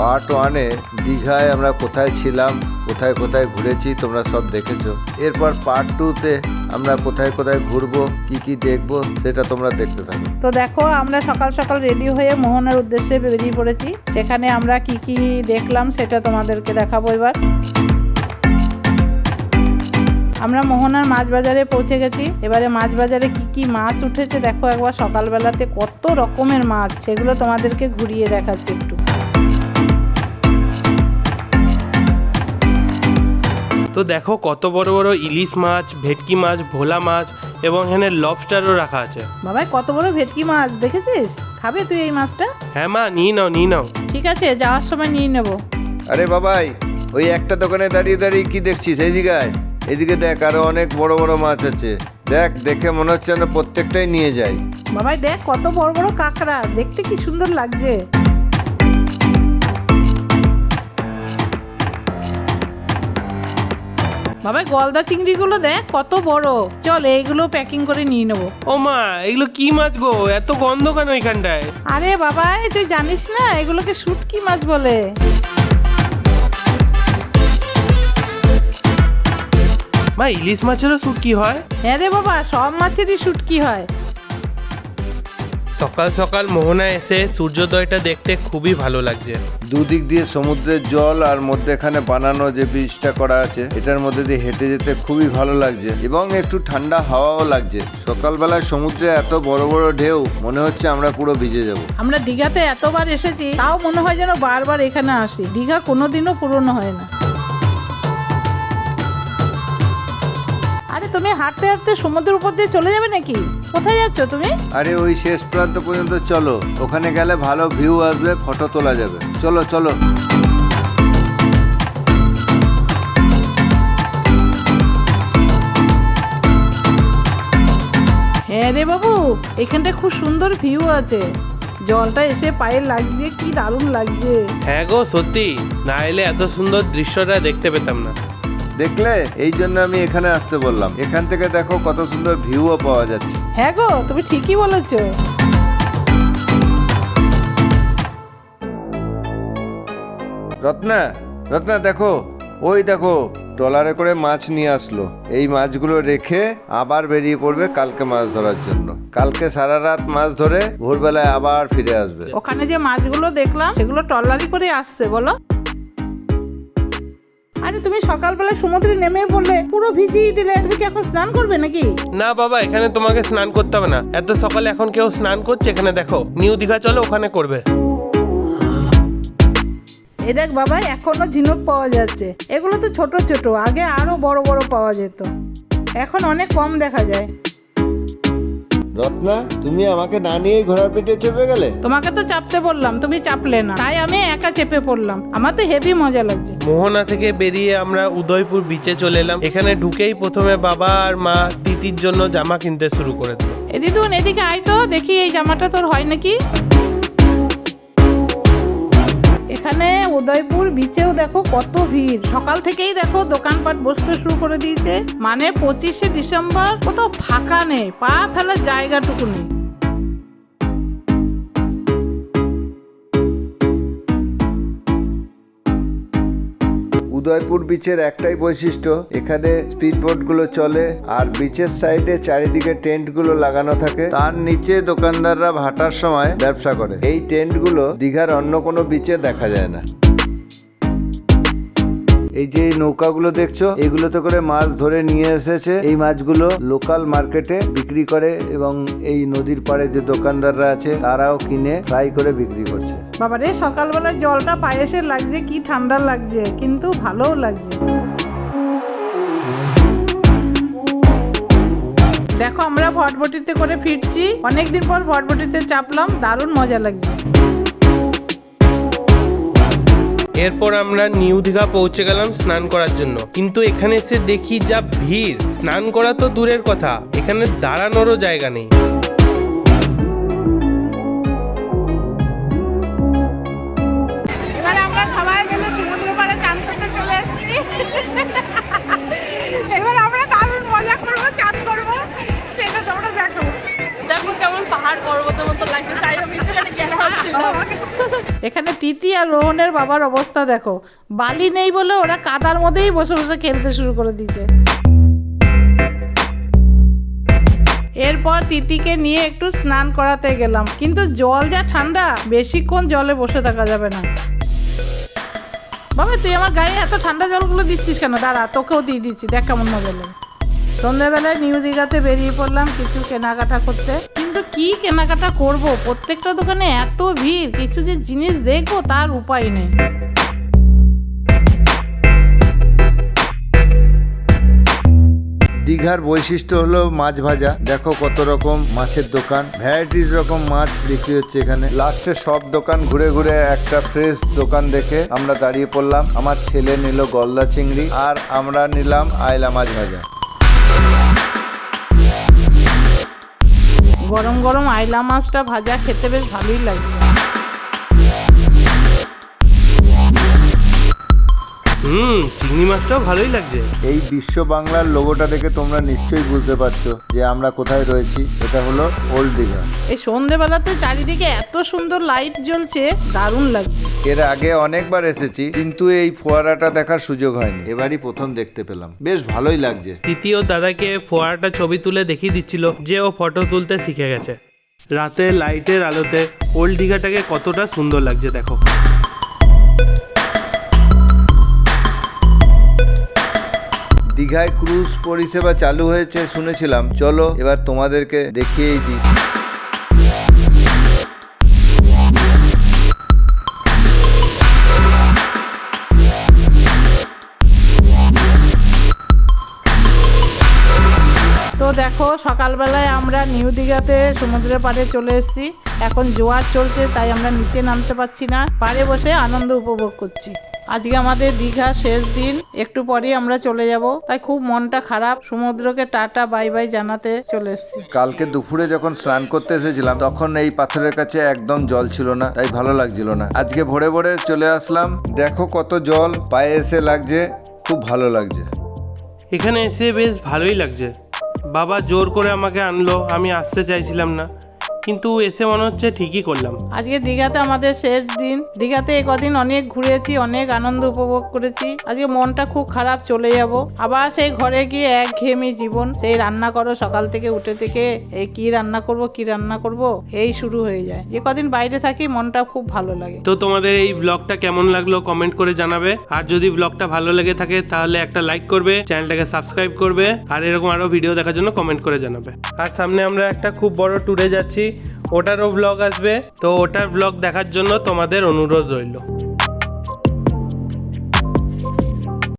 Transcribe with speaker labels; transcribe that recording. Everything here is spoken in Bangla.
Speaker 1: পার্ট ওয়ানে দীঘায় আমরা কোথায় ছিলাম, কোথায় কোথায় ঘুরেছি তোমরা সব দেখেছ। এরপর পার্ট টুতে আমরা কোথায় কোথায় ঘুরবো, কি কি দেখব, সেটা তোমরা দেখতে থাকো।
Speaker 2: তো দেখো, আমরা সকাল সকাল রেডি হয়ে মোহনের উদ্দেশ্যে বেরিয়ে পড়েছি। সেখানে আমরা কি কি দেখলাম সেটা তোমাদেরকে দেখাবো এবার। আমরা মোহনার মাছ বাজারে পৌঁছে গেছি। এবারে মাছ বাজারে কি কি মাছ উঠেছে দেখো একবার সকালবেলাতে কত রকমের মাছ, সেগুলো তোমাদেরকে ঘুরিয়ে দেখাচ্ছি একটু।
Speaker 3: তো দেখো কত বড় বড় ইলিশ মাছ ভেটকি মাছ ভোলা মাছ এবং এখানে লবস্টারও রাখা আছে।
Speaker 2: বাবাই কত বড় ভেটকি মাছ দেখেছিস? খাবে তুই এই মাছটা?
Speaker 3: হ্যাঁ মা নিয়ে নাও নিয়ে নাও।
Speaker 2: ঠিক আছে যাওয়ার সময় নিয়ে নেব।
Speaker 1: আরে বাবাই ওই একটা দোকানে দাঁড়িয়ে দাঁড়িয়ে কি দেখছিস? এইদিকে আয় এদিকে দেখ আরও অনেক বড় বড় মাছ আছে। দেখ দেখে মনে হচ্ছে না প্রত্যেকটাই নিয়ে যাই
Speaker 2: বাবাই দেখ কত বড় বড় কাঁকড়া দেখতে কি সুন্দর লাগছে। বাবাই গলদা চিংড়িগুলো দেখ কত বড়। চল এইগুলো প্যাকিং করে নিয়ে নেব।
Speaker 3: ও মা এগুলো কি মাছ গো? এত গন্ধ কেন এখানটায়?
Speaker 2: আরে বাবা এই তুই জানিস না এগুলোকে শুটকি মাছ বলে।
Speaker 3: মা ইলিশ মাছেরও স্যুট কি হয়?
Speaker 2: হ্যাঁ রে বাবা সব মাছেরই শুটকি হয়।
Speaker 3: সকাল সকাল মোহনা এসে সূর্যোদয়টা দেখতে খুবই ভালো লাগছে।
Speaker 1: দুদিক দিয়ে সমুদ্রের জল আর মধ্যেখানে বানানো যে ব্রিজটা করা আছে এটার মধ্যে দিয়ে হেঁটে যেতে খুবই ভালো লাগছে এবং একটু ঠান্ডা হাওয়াও লাগছে। সকালবেলায় সমুদ্রে এত বড় বড় ঢেউ মনে হচ্ছে আমরা পুরো ভিজে যাব।
Speaker 2: আমরা দীঘাতে এতবার এসেছি তাও মনে হয় যেন বারবার এখানে আসি। দীঘা কোনোদিনও পুরনো হয় না। আরে তুমি হাঁটতে হাঁটতে সমুদ্রের উপর দিয়ে চলে যাবে নাকি? কোথায় যাচ্ছ তুমি?
Speaker 1: আরে ওই শেষ প্রান্ত পর্যন্ত চলো। ওখানে গেলে ভালো ভিউ আসবে ফটো তোলা যাবে। চলো চলো।
Speaker 2: হ্যাঁ রে বাবু এখানটা খুব সুন্দর ভিউ আছে। জলটা এসে পায়ে লাগছে কি দারুণ লাগছে।
Speaker 3: হ্যাঁ গো সত্যি। না এলে এত সুন্দর দৃশ্যটা দেখতে পেতাম না।
Speaker 1: দেখলে? এই জন্য আমি এখানে আসতে বললাম। এখান থেকে দেখো কত সুন্দর ভিউও পাওয়া যাচ্ছে।
Speaker 2: হ্যাঁ গো তুমি ঠিকই বলেছ।
Speaker 1: রত্না রত্না দেখো। ওই দেখো ট্রলারে করে মাছ নিয়ে আসলো। এই মাছগুলো রেখে আবার বেরিয়ে পড়বে কালকে মাছ ধরার জন্য। কালকে সারা রাত মাছ ধরে ভোরবেলায় আবার ফিরে আসবে।
Speaker 2: ওখানে যে মাছগুলো দেখলাম সেগুলো ট্রলারি করে আসছে বলো। আরে তুমি সকালবেলা সমুদ্রে নেমে পড়লে পুরো ভিজিয়ে দিলে তুমি কি এখন স্নান করবে নাকি?
Speaker 3: না বাবা এখানে তোমাকে স্নান করতে হবে না। এত সকালে এখন কেউ স্নান করছে এখানে দেখো। নিউ দীঘা চলো ওখানে করবে।
Speaker 2: এ দেখ বাবা এখনও ঝিনুক পাওয়া যাচ্ছে। এগুলো তো ছোট ছোট আগে আরও বড় বড় পাওয়া যেত। এখন অনেক কম দেখা যায়।
Speaker 1: রত্না তুমি আমাকে না নিয়ে ঘোড়ার পিঠে চেপে গেলে?
Speaker 2: তোমাকে তো চাপতে বললাম তুমি চাপলে না। তাই আমি একা চেপে পড়লাম। আমার তো হেভি মজা লাগছে।
Speaker 3: মোহনা থেকে বেরিয়ে আমরা উদয়পুর বিচে চলে এলাম। এখানে ঢুকেই প্রথমে বাবা আর মা তিতির জন্য জামা কিনতে শুরু করে দিল।
Speaker 2: এ দিদুন এদিকে আয় তো দেখি এই জামাটা তোর হয় নাকি? এখানে উদয়পুর বিচেও দেখো কত ভিড়। সকাল থেকেই দেখো দোকানপাট বসতে শুরু করে দিয়েছে। মানে পঁচিশে ডিসেম্বর কোথাও ফাঁকা নেই, পা ফেলার জায়গাটুকু নেই।
Speaker 1: উদয়পুর বিচের একটাই বৈশিষ্ট্য, এখানে স্পিডগুলো চলে আর বিচের সাইডে চারিদিকে টেন্টগুলো লাগানো থাকে। তার নিচে দোকানদাররা ভাটার সময় ব্যবসা করে। এই টেন্টগুলো দীঘার অন্য কোনো বিচে দেখা যায় না। এই যে নৌকাগুলো দেখছ, এগুলোতে করে মাছ ধরে নিয়ে এসেছে। এই মাছগুলো লোকাল মার্কেটে বিক্রি করে এবং এই নদীর পাড়ে যে দোকানদাররা আছে, তারাও কিনে ফ্রাই করে বিক্রি করছে।
Speaker 2: বাবারে সকালবেলা জলটা পায়েসে লাগছে, কি ঠান্ডা লাগছে, কিন্তু ভালোও লাগছে। দেখো, আমরা ভটভটিতে করে ফিরছি। অনেকদিন পর ভটভটিতে চাপলাম, দারুণ মজা লাগছে।
Speaker 3: এরপর আমরা নিউ দীঘা পৌঁছে গেলাম স্নান করার জন্য। কিন্তু এখানে এসে দেখি যা ভিড়। স্নান করা তো দূরের কথা। এখানে দাঁড়ানোরও জায়গা নেই।
Speaker 2: তিতি আর রোহনের বাবার অবস্থা দেখো। বালি নেই বলে ওরা কাদার মধ্যেই বসে বসে খেলতে শুরু করে দিয়েছে। এরপর তিতিকে নিয়ে একটু স্নান করাতে গেলাম। কিন্তু জল যা ঠান্ডা, বেশিক্ষণ জলে বসে থাকা যাবে না। বাবা, তুই আমার গায়ে এত ঠান্ডা জলগুলো দিচ্ছিস কেন? দাঁড়া, তোকেও দিয়ে দিচ্ছি, দেখ কেমন মজা লাগে। সন্ধ্যাবেলায় নিউ দীঘাতে বেরিয়ে পড়লাম কিছু কেনাকাটা করতে। কিন্তু কি কেনাকাটা করব? প্রত্যেকটা দোকানে এত ভিড়, কিছু যে জিনিস দেখব তার উপায় নেই।
Speaker 1: দীঘার বৈশিষ্ট্য হলো মাছ ভাজা। দেখো কত রকম মাছের দোকান। ভ্যারাইটিস রকম মাছ বিক্রি হচ্ছে এখানে। লাস্টে সব দোকান ঘুরে ঘুরে একটা ফ্রেশ দোকান দেখে আমরা দাঁড়িয়ে পড়লাম। আমার ছেলে নিল গলদা চিংড়ি আর আমরা নিলাম আয়লা মাছ ভাজা।
Speaker 2: গরম গরম আইলা মাছটা ভাজা খেতে বেশ ভালোই লাগছে
Speaker 3: হুম চিংড়ি মাছটাও ভালোই লাগছে।
Speaker 1: এই বিশ্ব বাংলার লোগোটা দেখে তোমরা নিশ্চয়ই বুঝতে পারছ যে আমরা কোথায় রয়েছি। এটা হলো ওল্ড দীঘা
Speaker 2: এই সন্ধেবেলাতে চারিদিকে এত সুন্দর লাইট জ্বলছে দারুণ লাগছে।
Speaker 1: এর আগে অনেকবার এসেছি কিন্তু এই ফোয়ারাটা দেখার সুযোগ হয়নি। এবারই প্রথম দেখতে পেলাম। বেশ ভালোই লাগছে।
Speaker 3: তৃতীয় দাদাকে ফোয়ারাটা ছবি তুলে দেখিয়ে দিচ্ছিল যে ও ফটো তুলতে শিখে গেছে। রাতে লাইটের আলোতে ওল্ড দীঘাটাকে কতটা সুন্দর লাগছে দেখো।
Speaker 1: দীঘায় ক্রুজ পরিষেবা চালু হয়েছে শুনেছিলাম। চলো এবার তোমাদেরকে দেখিয়েই দিই।
Speaker 2: দেখো, সকালবেলায় আমরা নিউ দীঘাতে সমুদ্রের পাড়ে চলে এসেছি। এখন জোয়ার চলছে, তাই আমরা নিচে নামতে পারছি না। পাড়ে বসে আনন্দ উপভোগ করছি। আজকে আমাদের দীঘা শেষ দিন। একটু পরেই আমরা চলে যাব। তাই খুব মনটা খারাপ। সমুদ্রকে টাটা বাই বাই জানাতে চলে এসেছি।
Speaker 1: কালকে দুপুরে যখন স্নান করতে এসেছিলাম তখন এই পাথরের কাছে একদম জল ছিল না তাই ভালো লাগছিল না। আজকে ভোরে ভোরে চলে আসলাম। দেখো কত জল পায়ে এসে লাগছে খুব ভালো লাগছে।
Speaker 3: এখানে এসে বেশ ভালোই লাগছে। বাবা জোর করে আমাকে আনলো আমি আসতে চাইছিলাম না। কিন্তু এসে মনে হচ্ছে ঠিকই করলাম।
Speaker 2: আজকে দীঘাতে আমাদের শেষ দিন। দীঘাতে কদিন অনেক ঘুরেছি অনেক আনন্দ উপভোগ করেছি। আজকে মনটা খুব খারাপ চলে যাব। আবার সেই ঘরে গিয়ে এক ঘেয়েমি জীবন সেই রান্না করো সকাল থেকে উঠে থেকে এই কি রান্না করব কি রান্না করব এই শুরু হয়ে যায়। যে কদিন বাইরে থাকি মনটা খুব ভালো লাগে।
Speaker 3: তো তোমাদের এই ব্লগটা কেমন লাগল কমেন্ট করে জানাবে। আর যদি ব্লগটা ভালো লেগে থাকে তাহলে একটা লাইক করবে চ্যানেলটাকে সাবস্ক্রাইব করবে। আর এরকম আরও ভিডিও দেখার জন্য কমেন্ট করে জানাবে। আর সামনে আমরা একটা খুব বড় ট্যুরে যাচ্ছি। ওটারও ব্লগ আসবে। তো ওটার ব্লগ দেখার জন্য তোমাদের অনুরোধ রইল।